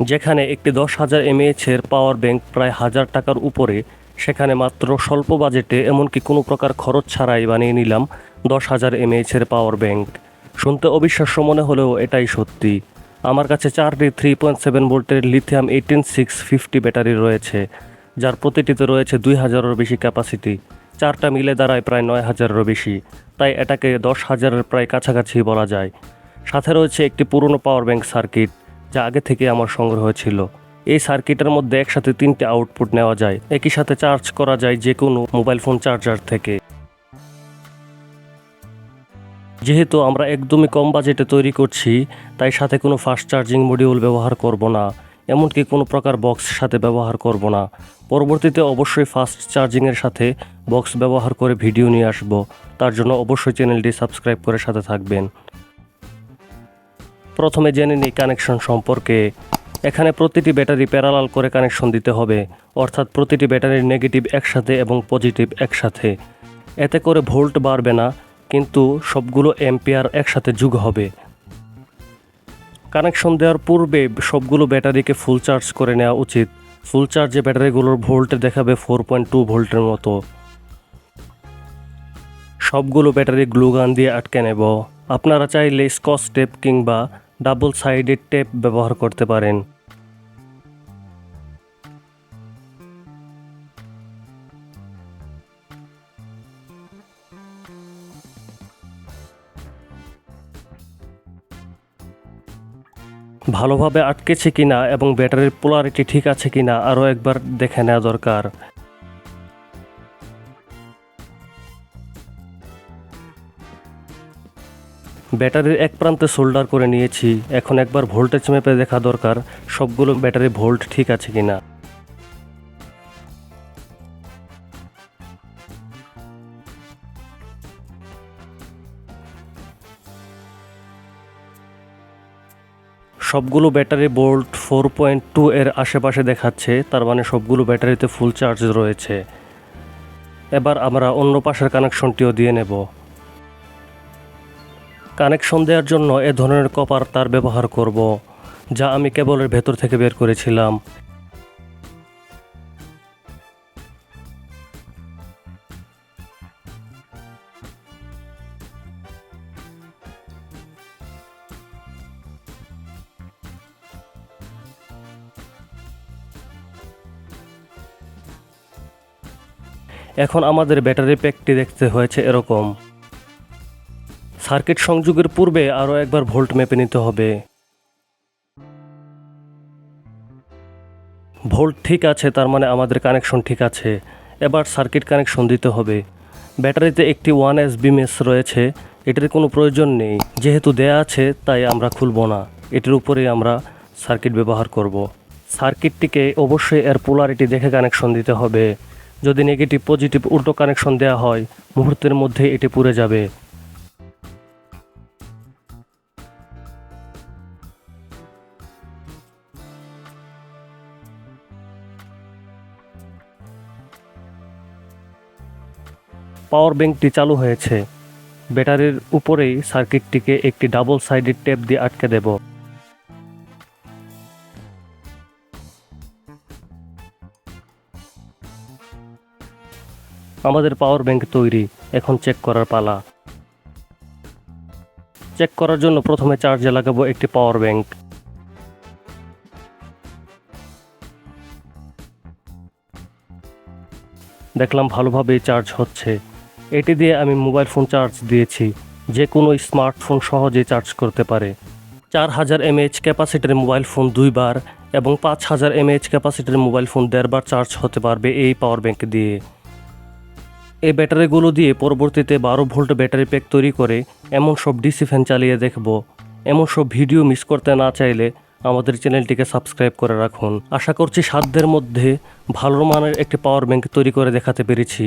যেখানে একটি দশ হাজার এমএএচের পাওয়ার ব্যাংক প্রায় হাজার টাকার উপরে, সেখানে মাত্র স্বল্প বাজেটে এমনকি কোনো প্রকার খরচ ছাড়াই বানিয়ে নিলাম দশ হাজার এমএএচের পাওয়ার ব্যাংক শুনতে অবিশ্বাস্য মনে হলেও এটাই সত্যি। আমার কাছে চারটি থ্রি পয়েন্ট সেভেন ভোল্টের lithium eighteen six fifty battery রয়েছে, যার প্রতিটিতে রয়েছে দুই হাজারেরও বেশি ক্যাপাসিটি চারটা মিলে দাঁড়ায় প্রায় নয় হাজারেরও বেশি, তাই এটাকে দশ হাজারের প্রায় কাছাকাছি বলা যায়। সাথে রয়েছে একটি পুরনো পাওয়ার ব্যাংক সার্কিট যা আগে থেকে আমার সংগ্রহ ছিল। এই সার্কিটের মধ্যে একসাথে তিনটে আউটপুট নেওয়া যায়। একই সাথে চার্জ করা যায় যে কোনো মোবাইল ফোন চার্জার থেকে। যেহেতু আমরা একদমই কম বাজেটে তৈরি করছি, তাই সাথে কোনো ফাস্ট চার্জিং মডিউল ব্যবহার করব না। এমনকি কোনো প্রকার বক্স সাথে ব্যবহার করব না। পরবর্তীতে অবশ্যই ফাস্ট চার্জিংয়ের সাথে বক্স ব্যবহার করে ভিডিও নিয়ে আসব। তার জন্য অবশ্যই চ্যানেলটি সাবস্ক্রাইব করে সাথে থাকবেন। প্রথমে জেনে নিই কানেকশন সম্পর্কে। এখানে প্রতিটি ব্যাটারি প্যারালাল করে কানেকশন দিতে হবে, অর্থাৎ প্রতিটি ব্যাটারির নেগেটিভ একসাথে এবং পজিটিভ একসাথে। এতে করে ভোল্ট বাড়বে না, কিন্তু সবগুলো এম্পিয়ার একসাথে যুগ হবে। কানেকশন দেওয়ার পূর্বে সবগুলো ব্যাটারিকে ফুল চার্জ করে নেওয়া উচিত। ফুল চার্জে ব্যাটারিগুলোর ভোল্ট দেখাবে ফোর পয়েন্ট টু ভোল্টের মতো। সবগুলো ব্যাটারি গ্লুগান দিয়ে আটকে নেব। আপনারা চাইলে স্কচ টেপ কিংবা ডাবল সাইডেড টেপ ব্যবহার করতে পারেন। ভালোভাবে আটকেছে কিনা এবং ব্যাটারির পোলারিটি ঠিক আছে কিনা আরও একবার দেখে নেওয়া দরকার। ব্যাটারির এক প্রান্তে সোল্ডার করে নিয়েছি। এখন একবার ভোল্টেজ মেপে দেখা দরকার, সবগুলো ব্যাটারি ভোল্ট ঠিক আছে কিনা। সবগুলো battery volt four point two এর আশেপাশে দেখাচ্ছে, তার মানে সবগুলো ব্যাটারিতে ফুল চার্জ রয়েছে। এবার আমরা অন্য পাশের কানেকশনটিও দিয়ে নেব। কানেকশন দেওয়ার জন্য এ ধরনের কপার তার ব্যবহার করব, যা আমি কেবলের ভেতর থেকে বের করেছিলাম। এখন আমাদের ব্যাটারি প্যাকটি দেখতে হয়েছে এরকম। সার্কিট সংযোগের পূর্বে আরও একবার ভোল্ট মেপে নিতে হবে। ভোল্ট ঠিক আছে, তার মানে আমাদের কানেকশন ঠিক আছে। এবার সার্কিট কানেকশন দিতে হবে। ব্যাটারিতে একটি ওয়ান এস বিমেস রয়েছে, এটার কোনো প্রয়োজন নেই। যেহেতু দেয়া আছে, তাই আমরা খুলব না। এটির উপরেই আমরা সার্কিট ব্যবহার করব। সার্কিটটিকে অবশ্যই এর পোলারিটি দেখে কানেকশন দিতে হবে। যদি নেগেটিভ, পজিটিভ, উল্টো কানেকশন দেওয়া হয়, মুহূর্তের মধ্যে এটি পুড়ে যাবে। পাওয়ার ব্যাংকটি চালু হয়েছে। ব্যাটারির উপরেই সার্কিটটিকে একটি ডাবল সাইডেড টেপ দিয়ে আটকে দেব। আমাদের পাওয়ার ব্যাংক তৈরি। এখন চেক করার পালা। চেক করার জন্য প্রথমে চার্জে লাগাবো একটি পাওয়ার ব্যাংক। দেখলাম ভালোভাবেই চার্জ হচ্ছে। এটি দিয়ে আমি মোবাইল ফোন চার্জ দিয়েছি, যে কোনো স্মার্টফোন সহজে চার্জ করতে পারে। চার হাজার এমএএইচ ক্যাপাসিটির মোবাইল ফোন দুইবার এবং পাঁচ হাজার এমএএইচ ক্যাপাসিটির মোবাইল ফোন দেড়বার চার্জ হতে পারবে এই পাওয়ার ব্যাংক দিয়ে। এই ব্যাটারিগুলো দিয়ে পরবর্তীতে বারো ভোল্ট ব্যাটারি প্যাক তৈরি করে এমন সব ডিসি ফ্যান চালিয়ে দেখব। এমন সব ভিডিও মিস করতে না চাইলে আমাদের চ্যানেলটিকে সাবস্ক্রাইব করে রাখুন। আশা করছি সাধ্যের মধ্যে ভালো মানের একটি পাওয়ার ব্যাংক তৈরি করে দেখাতে পেরেছি।